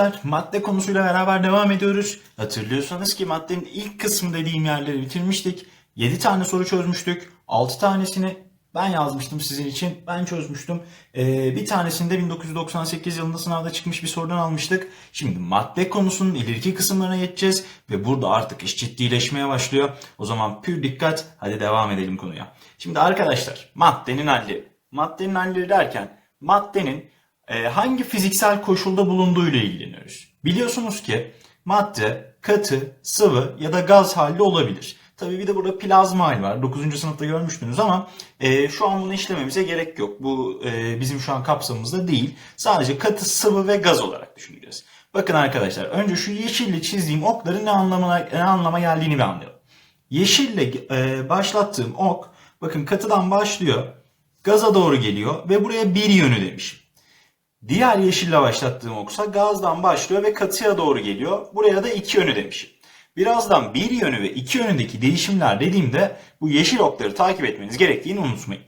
arkadaşlar madde konusuyla beraber devam ediyoruz. Hatırlıyorsanız ki maddenin ilk kısmı dediğim yerleri bitirmiştik. 7 tane soru çözmüştük. 6 tanesini ben yazmıştım sizin için. Ben çözmüştüm. Ee, bir tanesini de 1998 yılında sınavda çıkmış bir sorudan almıştık. Şimdi madde konusunun ileriki kısımlarına geçeceğiz. Ve burada artık iş ciddileşmeye başlıyor. O zaman pür dikkat. Hadi devam edelim konuya. Şimdi arkadaşlar maddenin halleri. Maddenin halleri derken maddenin hangi fiziksel koşulda bulunduğuyla ilgileniyoruz. Biliyorsunuz ki madde katı, sıvı ya da gaz halde olabilir. Tabii bir de burada plazma hali var. 9. sınıfta görmüştünüz ama e, şu an bunu işlememize gerek yok. Bu e, bizim şu an kapsamımızda değil. Sadece katı, sıvı ve gaz olarak düşüneceğiz. Bakın arkadaşlar önce şu yeşille çizdiğim okların ne anlamına ne anlama geldiğini bir anlayalım. Yeşille e, başlattığım ok bakın katıdan başlıyor. Gaza doğru geliyor ve buraya bir yönü demişim. Diğer yeşille başlattığım oksa gazdan başlıyor ve katıya doğru geliyor. Buraya da iki yönü demişim. Birazdan bir yönü ve iki yönündeki değişimler dediğimde bu yeşil okları takip etmeniz gerektiğini unutmayın.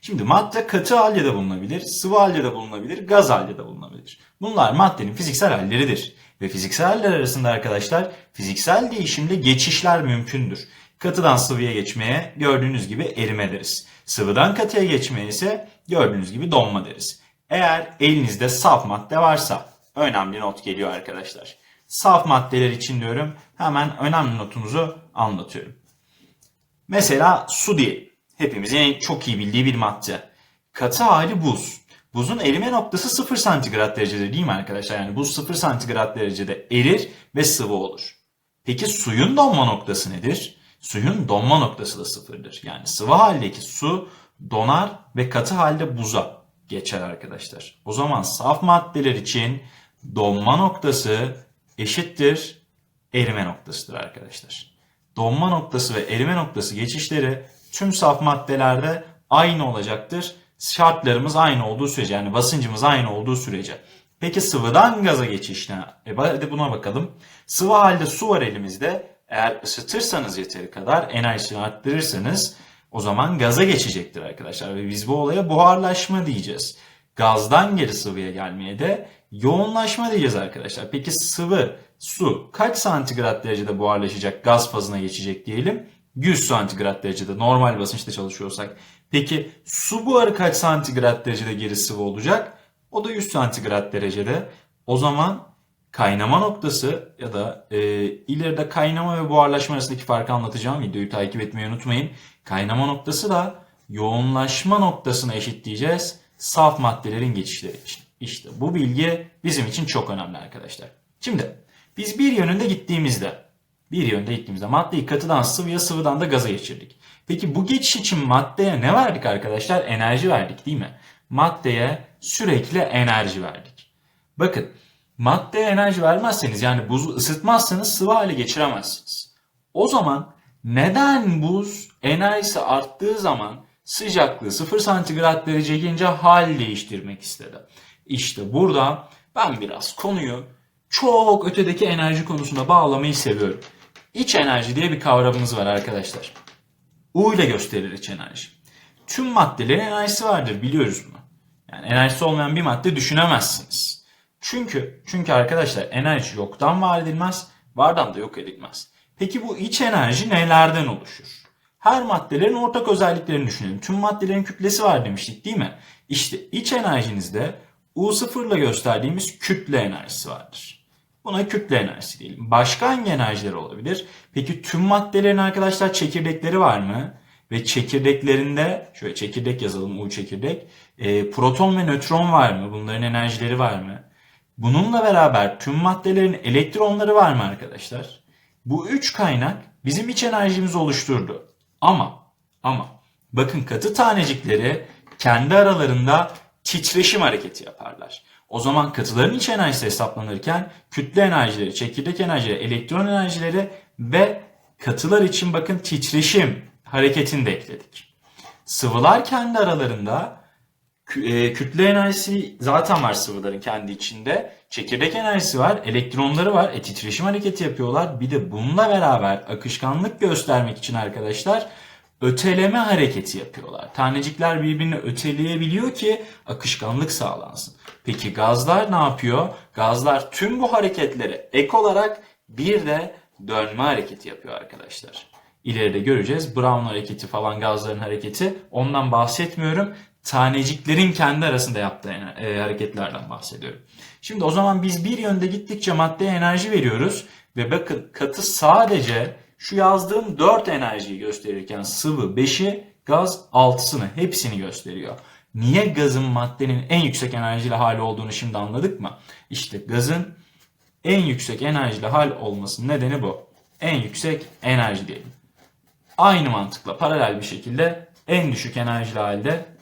Şimdi madde katı halde de bulunabilir, sıvı halde de bulunabilir, gaz halde de bulunabilir. Bunlar maddenin fiziksel halleridir. Ve fiziksel haller arasında arkadaşlar fiziksel değişimde geçişler mümkündür. Katıdan sıvıya geçmeye gördüğünüz gibi erime deriz. Sıvıdan katıya geçmeye ise gördüğünüz gibi donma deriz. Eğer elinizde saf madde varsa önemli not geliyor arkadaşlar. Saf maddeler için diyorum hemen önemli notumuzu anlatıyorum. Mesela su diyelim. Hepimizin çok iyi bildiği bir madde. Katı hali buz. Buzun erime noktası 0 santigrat derecede değil mi arkadaşlar? Yani buz 0 santigrat derecede erir ve sıvı olur. Peki suyun donma noktası nedir? Suyun donma noktası da sıfırdır. Yani sıvı haldeki su donar ve katı halde buza geçer arkadaşlar. O zaman saf maddeler için donma noktası eşittir erime noktasıdır arkadaşlar. Donma noktası ve erime noktası geçişleri tüm saf maddelerde aynı olacaktır. Şartlarımız aynı olduğu sürece yani basıncımız aynı olduğu sürece. Peki sıvıdan gaza geçişine e hadi buna bakalım. Sıvı halde su var elimizde. Eğer ısıtırsanız yeteri kadar enerjisini arttırırsanız o zaman gaza geçecektir arkadaşlar. Ve biz bu olaya buharlaşma diyeceğiz. Gazdan geri sıvıya gelmeye de yoğunlaşma diyeceğiz arkadaşlar. Peki sıvı, su kaç santigrat derecede buharlaşacak, gaz fazına geçecek diyelim? 100 santigrat derecede normal basınçta çalışıyorsak. Peki su buharı kaç santigrat derecede geri sıvı olacak? O da 100 santigrat derecede. O zaman kaynama noktası ya da e, ileride kaynama ve buharlaşma arasındaki farkı anlatacağım. Videoyu takip etmeyi unutmayın. Kaynama noktası da yoğunlaşma noktasına eşitleyeceğiz saf maddelerin geçişleri için. İşte bu bilgi bizim için çok önemli arkadaşlar. Şimdi biz bir yönünde gittiğimizde bir yönde gittiğimizde maddeyi katıdan sıvıya sıvıdan da gaza geçirdik. Peki bu geçiş için maddeye ne verdik arkadaşlar? Enerji verdik değil mi? Maddeye sürekli enerji verdik. Bakın maddeye enerji vermezseniz yani buzu ısıtmazsanız sıvı hale geçiremezsiniz. O zaman neden buz enerjisi arttığı zaman sıcaklığı 0 santigrat derece gelince hal değiştirmek istedi? İşte burada ben biraz konuyu çok ötedeki enerji konusunda bağlamayı seviyorum. İç enerji diye bir kavramımız var arkadaşlar. U ile gösterilir iç enerji. Tüm maddelerin enerjisi vardır biliyoruz bunu. Yani enerjisi olmayan bir madde düşünemezsiniz. Çünkü çünkü arkadaşlar enerji yoktan var edilmez, vardan da yok edilmez. Peki bu iç enerji nelerden oluşur? Her maddelerin ortak özelliklerini düşünelim. Tüm maddelerin kütlesi var demiştik değil mi? İşte iç enerjinizde U0 ile gösterdiğimiz kütle enerjisi vardır. Buna kütle enerjisi diyelim. Başka hangi enerjiler olabilir? Peki tüm maddelerin arkadaşlar çekirdekleri var mı? Ve çekirdeklerinde, şöyle çekirdek yazalım U çekirdek. E, proton ve nötron var mı? Bunların enerjileri var mı? Bununla beraber tüm maddelerin elektronları var mı arkadaşlar? Bu üç kaynak bizim iç enerjimizi oluşturdu. Ama ama bakın katı tanecikleri kendi aralarında titreşim hareketi yaparlar. O zaman katıların iç enerjisi hesaplanırken kütle enerjileri, çekirdek enerjileri, elektron enerjileri ve katılar için bakın titreşim hareketini de ekledik. Sıvılar kendi aralarında kütle enerjisi zaten var sıvıların kendi içinde. Çekirdek enerjisi var, elektronları var. E, titreşim hareketi yapıyorlar. Bir de bununla beraber akışkanlık göstermek için arkadaşlar öteleme hareketi yapıyorlar. Tanecikler birbirini öteleyebiliyor ki akışkanlık sağlansın. Peki gazlar ne yapıyor? Gazlar tüm bu hareketlere ek olarak bir de dönme hareketi yapıyor arkadaşlar. İleride göreceğiz. Brown hareketi falan gazların hareketi. Ondan bahsetmiyorum. Taneciklerin kendi arasında yaptığı e, hareketlerden bahsediyorum. Şimdi o zaman biz bir yönde gittikçe maddeye enerji veriyoruz. Ve bakın katı sadece şu yazdığım 4 enerjiyi gösterirken sıvı 5'i, gaz 6'sını hepsini gösteriyor. Niye gazın maddenin en yüksek enerjili hali olduğunu şimdi anladık mı? İşte gazın en yüksek enerjili hal olmasının nedeni bu. En yüksek enerji diyelim. Aynı mantıkla paralel bir şekilde en düşük enerjili halde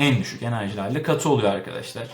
en düşük enerjili halde katı oluyor arkadaşlar.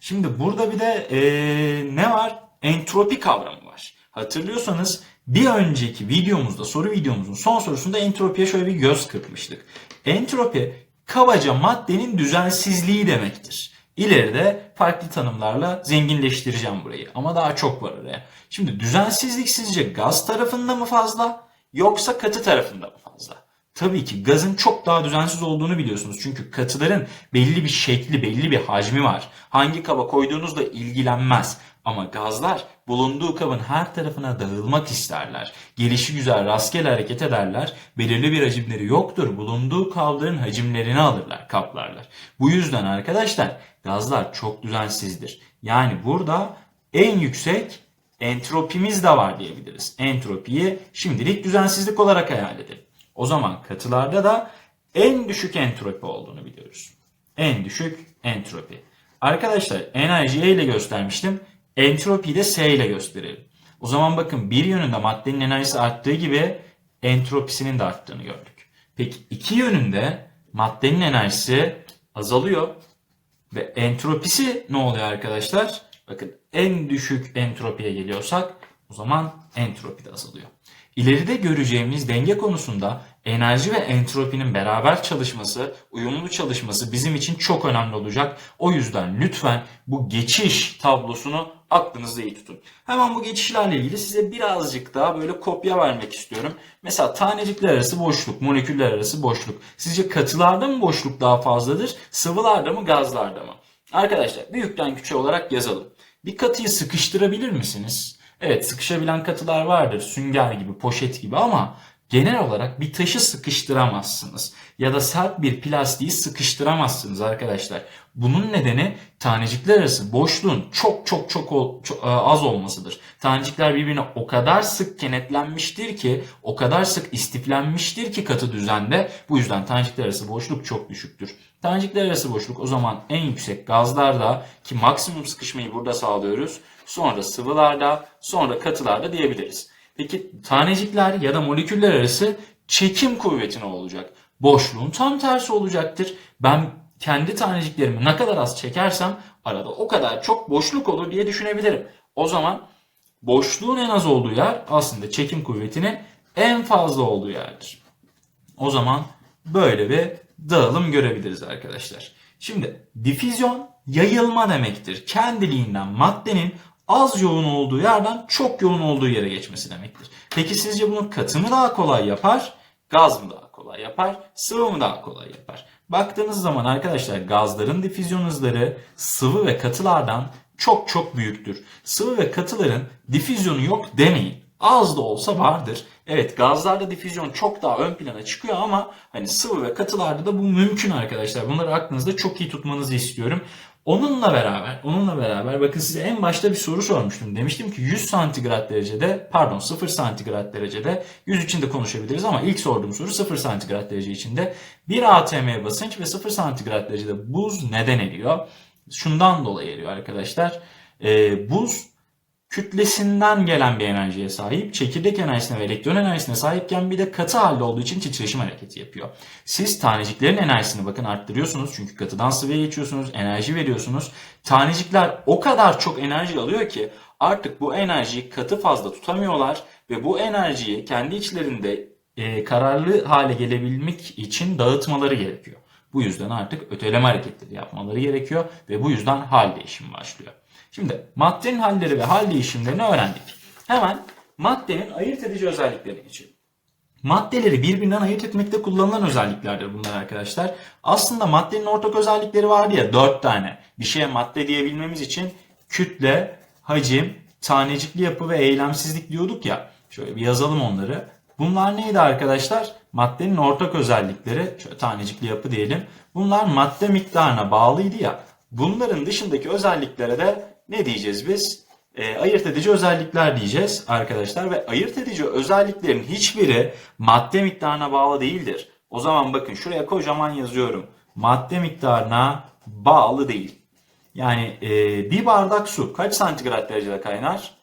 Şimdi burada bir de ee, ne var? Entropi kavramı var. Hatırlıyorsanız bir önceki videomuzda, soru videomuzun son sorusunda entropiye şöyle bir göz kırpmıştık. Entropi kabaca maddenin düzensizliği demektir. İleride farklı tanımlarla zenginleştireceğim burayı. Ama daha çok var oraya. Şimdi düzensizlik sizce gaz tarafında mı fazla yoksa katı tarafında mı fazla? Tabii ki gazın çok daha düzensiz olduğunu biliyorsunuz. Çünkü katıların belli bir şekli, belli bir hacmi var. Hangi kaba koyduğunuzla ilgilenmez. Ama gazlar bulunduğu kabın her tarafına dağılmak isterler. Gelişi güzel rastgele hareket ederler. Belirli bir hacimleri yoktur. Bulunduğu kabların hacimlerini alırlar, kaplarlar. Bu yüzden arkadaşlar gazlar çok düzensizdir. Yani burada en yüksek entropimiz de var diyebiliriz. Entropiyi şimdilik düzensizlik olarak hayal edelim. O zaman katılarda da en düşük entropi olduğunu biliyoruz. En düşük entropi. Arkadaşlar enerjiyi E ile göstermiştim. Entropiyi de S ile gösterelim. O zaman bakın bir yönünde maddenin enerjisi arttığı gibi entropisinin de arttığını gördük. Peki iki yönünde maddenin enerjisi azalıyor ve entropisi ne oluyor arkadaşlar? Bakın en düşük entropiye geliyorsak o zaman entropi de azalıyor. İleride göreceğimiz denge konusunda enerji ve entropinin beraber çalışması, uyumlu çalışması bizim için çok önemli olacak. O yüzden lütfen bu geçiş tablosunu aklınızda iyi tutun. Hemen bu geçişlerle ilgili size birazcık daha böyle kopya vermek istiyorum. Mesela tanecikler arası boşluk, moleküller arası boşluk. Sizce katılarda mı boşluk daha fazladır, sıvılarda mı, gazlarda mı? Arkadaşlar büyükten küçüğe olarak yazalım. Bir katıyı sıkıştırabilir misiniz? Evet sıkışabilen katılar vardır. Sünger gibi, poşet gibi ama genel olarak bir taşı sıkıştıramazsınız. Ya da sert bir plastiği sıkıştıramazsınız arkadaşlar. Bunun nedeni tanecikler arası boşluğun çok çok çok, e, az olmasıdır. Tanecikler birbirine o kadar sık kenetlenmiştir ki, o kadar sık istiflenmiştir ki katı düzende. Bu yüzden tanecikler arası boşluk çok düşüktür. Tanecikler arası boşluk o zaman en yüksek gazlarda ki maksimum sıkışmayı burada sağlıyoruz. Sonra sıvılarda, sonra katılarda diyebiliriz. Peki tanecikler ya da moleküller arası çekim kuvveti ne olacak? Boşluğun tam tersi olacaktır. Ben kendi taneciklerimi ne kadar az çekersem arada o kadar çok boşluk olur diye düşünebilirim. O zaman boşluğun en az olduğu yer aslında çekim kuvvetinin en fazla olduğu yerdir. O zaman böyle bir dağılım görebiliriz arkadaşlar. Şimdi difüzyon yayılma demektir. Kendiliğinden maddenin az yoğun olduğu yerden çok yoğun olduğu yere geçmesi demektir. Peki sizce bunu katı mı daha kolay yapar? Gaz mı daha kolay yapar? Sıvı mı daha kolay yapar? Baktığınız zaman arkadaşlar gazların difüzyon hızları sıvı ve katılardan çok çok büyüktür. Sıvı ve katıların difüzyonu yok demeyin. Az da olsa vardır. Evet gazlarda difüzyon çok daha ön plana çıkıyor ama hani sıvı ve katılarda da bu mümkün arkadaşlar. Bunları aklınızda çok iyi tutmanızı istiyorum. Onunla beraber, onunla beraber bakın size en başta bir soru sormuştum. Demiştim ki 100 santigrat derecede, pardon 0 santigrat derecede 100 için de konuşabiliriz ama ilk sorduğum soru 0 santigrat derece içinde. Bir atm basınç ve 0 santigrat derecede buz neden eriyor? Şundan dolayı eriyor arkadaşlar. Ee, buz kütlesinden gelen bir enerjiye sahip, çekirdek enerjisine ve elektron enerjisine sahipken bir de katı halde olduğu için titreşim hareketi yapıyor. Siz taneciklerin enerjisini bakın arttırıyorsunuz çünkü katıdan sıvıya geçiyorsunuz, enerji veriyorsunuz. Tanecikler o kadar çok enerji alıyor ki artık bu enerjiyi katı fazla tutamıyorlar ve bu enerjiyi kendi içlerinde e, kararlı hale gelebilmek için dağıtmaları gerekiyor. Bu yüzden artık öteleme hareketleri yapmaları gerekiyor ve bu yüzden hal değişimi başlıyor. Şimdi maddenin halleri ve hal değişimlerini öğrendik. Hemen maddenin ayırt edici özelliklerine geçelim. Maddeleri birbirinden ayırt etmekte kullanılan özelliklerdir bunlar arkadaşlar. Aslında maddenin ortak özellikleri vardı ya 4 tane. Bir şeye madde diyebilmemiz için kütle, hacim, tanecikli yapı ve eylemsizlik diyorduk ya. Şöyle bir yazalım onları. Bunlar neydi arkadaşlar? Maddenin ortak özellikleri, şöyle tanecikli yapı diyelim. Bunlar madde miktarına bağlıydı ya. Bunların dışındaki özelliklere de ne diyeceğiz biz? E, ayırt edici özellikler diyeceğiz arkadaşlar ve ayırt edici özelliklerin hiçbiri madde miktarına bağlı değildir. O zaman bakın şuraya kocaman yazıyorum. Madde miktarına bağlı değil. Yani e, bir bardak su kaç santigrat derecede kaynar?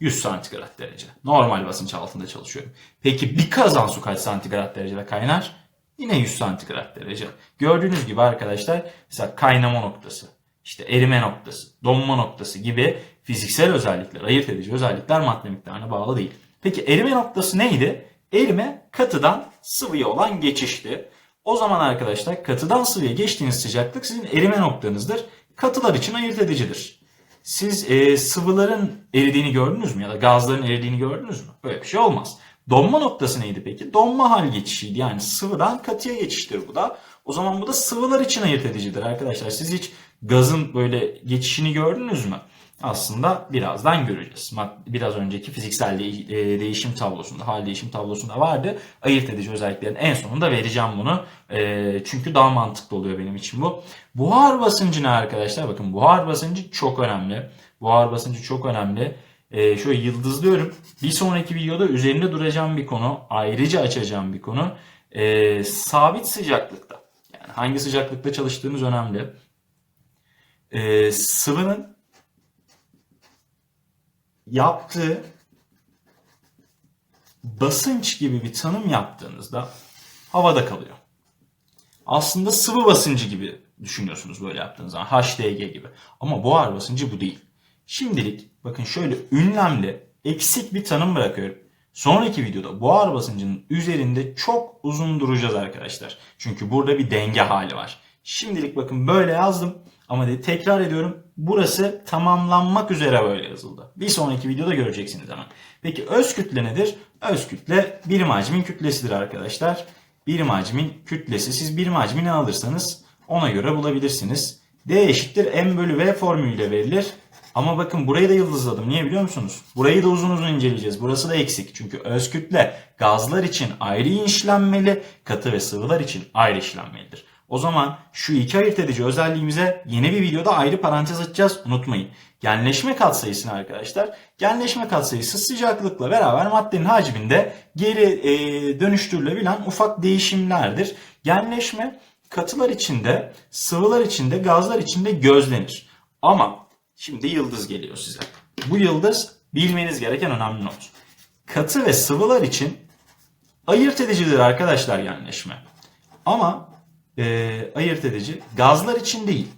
100 santigrat derece. Normal basınç altında çalışıyorum. Peki bir kazan su kaç santigrat derecede kaynar? Yine 100 santigrat derece. Gördüğünüz gibi arkadaşlar mesela kaynama noktası, işte erime noktası, donma noktası gibi fiziksel özellikler, ayırt edici özellikler madde miktarına bağlı değil. Peki erime noktası neydi? Erime katıdan sıvıya olan geçişti. O zaman arkadaşlar katıdan sıvıya geçtiğiniz sıcaklık sizin erime noktanızdır. Katılar için ayırt edicidir. Siz e, sıvıların eridiğini gördünüz mü ya da gazların eridiğini gördünüz mü? Böyle bir şey olmaz. Donma noktası neydi peki? Donma hal geçişiydi. Yani sıvıdan katıya geçiştir bu da. O zaman bu da sıvılar için ayırt edicidir arkadaşlar. Siz hiç gazın böyle geçişini gördünüz mü? Aslında birazdan göreceğiz. Biraz önceki fiziksel e, değişim tablosunda, hal değişim tablosunda vardı. Ayırt edici özelliklerin en sonunda vereceğim bunu. E, çünkü daha mantıklı oluyor benim için bu. Buhar basıncı ne arkadaşlar? Bakın buhar basıncı çok önemli. Buhar basıncı çok önemli. E, şöyle yıldızlıyorum. Bir sonraki videoda üzerinde duracağım bir konu. Ayrıca açacağım bir konu. E, sabit sıcaklıkta. Yani hangi sıcaklıkta çalıştığınız önemli. E, sıvının yaptığı basınç gibi bir tanım yaptığınızda havada kalıyor. Aslında sıvı basıncı gibi düşünüyorsunuz böyle yaptığınız zaman. HDG gibi. Ama buhar basıncı bu değil. Şimdilik bakın şöyle ünlemli eksik bir tanım bırakıyorum. Sonraki videoda buhar basıncının üzerinde çok uzun duracağız arkadaşlar. Çünkü burada bir denge hali var. Şimdilik bakın böyle yazdım. Ama de, tekrar ediyorum burası tamamlanmak üzere böyle yazıldı. Bir sonraki videoda göreceksiniz hemen. Peki öz kütle nedir? Öz kütle birim hacmin kütlesidir arkadaşlar. Birim hacmin kütlesi. Siz birim hacmi ne alırsanız ona göre bulabilirsiniz. D eşittir M bölü V formülüyle verilir. Ama bakın burayı da yıldızladım. Niye biliyor musunuz? Burayı da uzun uzun inceleyeceğiz. Burası da eksik. Çünkü öz kütle gazlar için ayrı işlenmeli, katı ve sıvılar için ayrı işlenmelidir. O zaman şu iki ayırt edici özelliğimize yeni bir videoda ayrı parantez açacağız. Unutmayın. Genleşme katsayısını arkadaşlar. Genleşme katsayısı sıcaklıkla beraber maddenin hacminde geri e, dönüştürülebilen ufak değişimlerdir. Genleşme katılar içinde, sıvılar içinde, gazlar içinde gözlenir. Ama şimdi yıldız geliyor size. Bu yıldız bilmeniz gereken önemli not. Katı ve sıvılar için ayırt edicidir arkadaşlar genleşme. Ama e, ayırt edici gazlar için değil.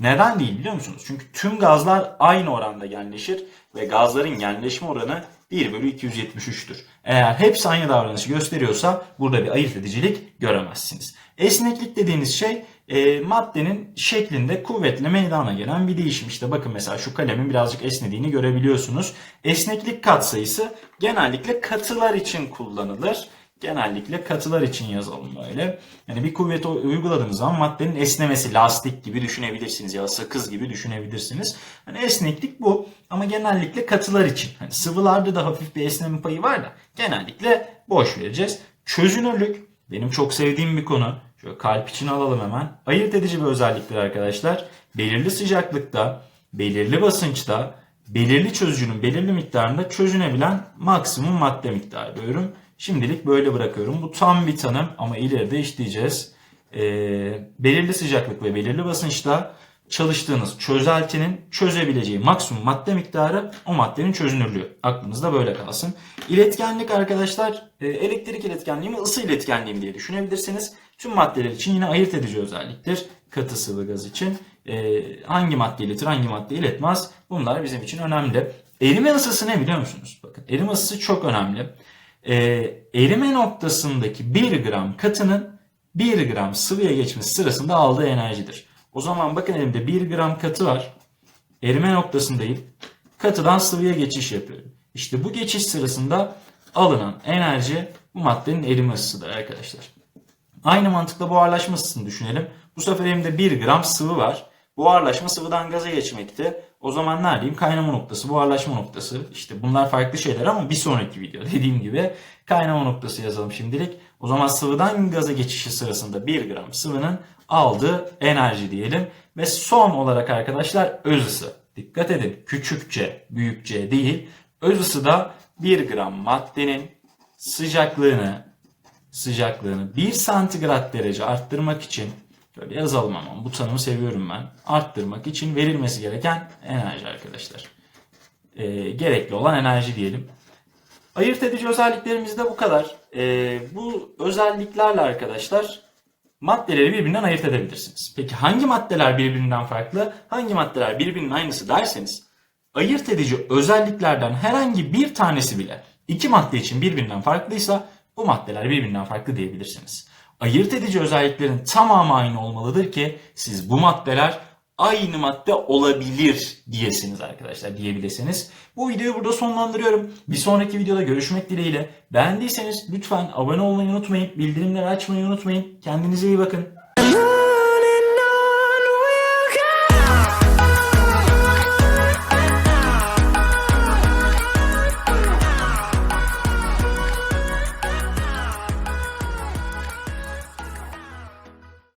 Neden değil biliyor musunuz? Çünkü tüm gazlar aynı oranda genleşir ve gazların genleşme oranı 1 bölü 273'tür. Eğer hepsi aynı davranışı gösteriyorsa burada bir ayırt edicilik göremezsiniz. Esneklik dediğiniz şey e, maddenin şeklinde kuvvetle meydana gelen bir değişim. İşte bakın mesela şu kalemin birazcık esnediğini görebiliyorsunuz. Esneklik katsayısı genellikle katılar için kullanılır genellikle katılar için yazalım böyle. Yani bir kuvveti uyguladığınız zaman maddenin esnemesi lastik gibi düşünebilirsiniz ya sakız gibi düşünebilirsiniz. Hani esneklik bu ama genellikle katılar için. Hani sıvılarda da hafif bir esneme payı var da genellikle boş vereceğiz. Çözünürlük benim çok sevdiğim bir konu. Şöyle kalp için alalım hemen. Ayırt edici bir özelliktir arkadaşlar. Belirli sıcaklıkta, belirli basınçta, belirli çözücünün belirli miktarında çözünebilen maksimum madde miktarı diyorum. Şimdilik böyle bırakıyorum. Bu tam bir tanım ama ileride işleyeceğiz. Ee, belirli sıcaklık ve belirli basınçta çalıştığınız çözeltinin çözebileceği maksimum madde miktarı o maddenin çözünürlüğü. Aklınızda böyle kalsın. İletkenlik arkadaşlar e, elektrik iletkenliği mi ısı iletkenliği mi diye düşünebilirsiniz. Tüm maddeler için yine ayırt edici özelliktir. Katı sıvı gaz için e, hangi madde iletir hangi madde iletmez bunlar bizim için önemli. Erime ısısı ne biliyor musunuz? Bakın erime ısısı çok önemli e, erime noktasındaki 1 gram katının 1 gram sıvıya geçmesi sırasında aldığı enerjidir. O zaman bakın elimde 1 gram katı var. Erime noktasındayım. Katıdan sıvıya geçiş yapıyorum. İşte bu geçiş sırasında alınan enerji bu maddenin erime ısısıdır arkadaşlar. Aynı mantıkla buharlaşma ısısını düşünelim. Bu sefer elimde 1 gram sıvı var. Buharlaşma sıvıdan gaza geçmekte. O zaman ne diyeyim? Kaynama noktası, buharlaşma noktası. İşte bunlar farklı şeyler ama bir sonraki video dediğim gibi kaynama noktası yazalım şimdilik. O zaman sıvıdan gaza geçişi sırasında 1 gram sıvının aldığı enerji diyelim. Ve son olarak arkadaşlar öz ısı. Dikkat edin küçük c, büyük c değil. Öz ısı da 1 gram maddenin sıcaklığını sıcaklığını 1 santigrat derece arttırmak için Böyle yazalım ama bu tanımı seviyorum ben. Arttırmak için verilmesi gereken enerji arkadaşlar. Ee, gerekli olan enerji diyelim. Ayırt edici özelliklerimiz de bu kadar. Ee, bu özelliklerle arkadaşlar maddeleri birbirinden ayırt edebilirsiniz. Peki hangi maddeler birbirinden farklı, hangi maddeler birbirinin aynısı derseniz ayırt edici özelliklerden herhangi bir tanesi bile iki madde için birbirinden farklıysa bu maddeler birbirinden farklı diyebilirsiniz. Ayırt edici özelliklerin tamamı aynı olmalıdır ki siz bu maddeler aynı madde olabilir diyesiniz arkadaşlar diyebilirsiniz. Bu videoyu burada sonlandırıyorum. Bir sonraki videoda görüşmek dileğiyle. Beğendiyseniz lütfen abone olmayı unutmayın. Bildirimleri açmayı unutmayın. Kendinize iyi bakın.